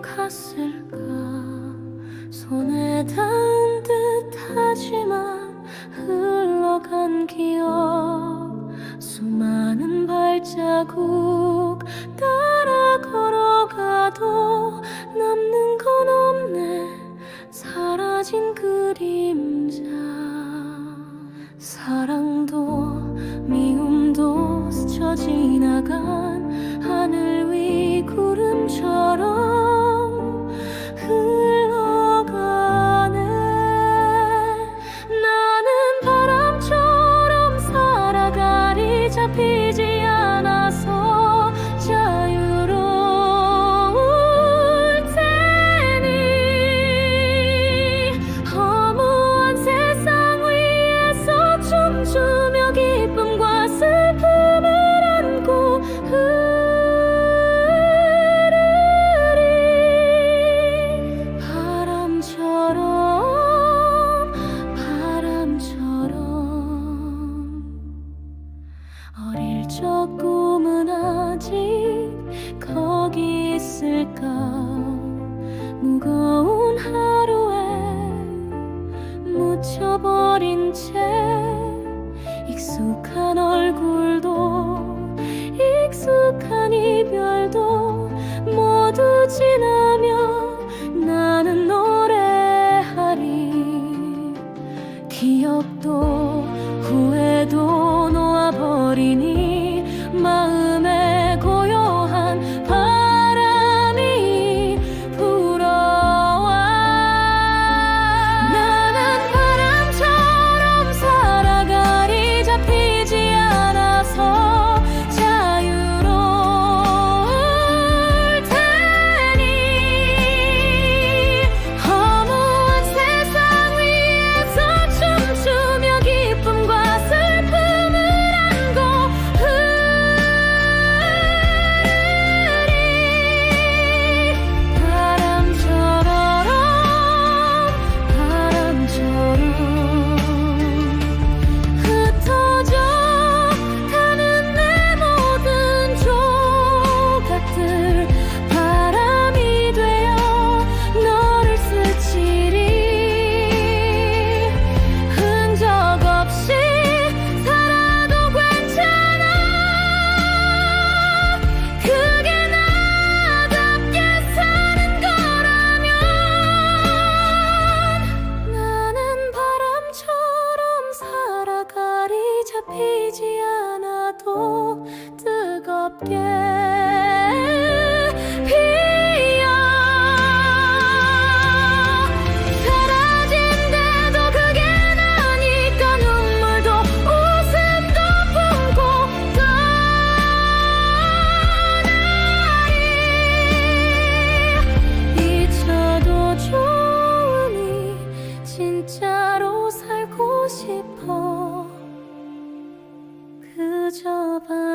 갔을까? 손에 닿은 듯 하지만 흘러간 기억. 수많은 발자국 따라 걸어가도 남는 건 없네. 사라진 그림자. 사라 있을까? 무거운 하루에 묻혀버린 채 익숙한 얼굴도 익숙한 이별도 모두 지나 피지 않아도 뜨겁게 lava.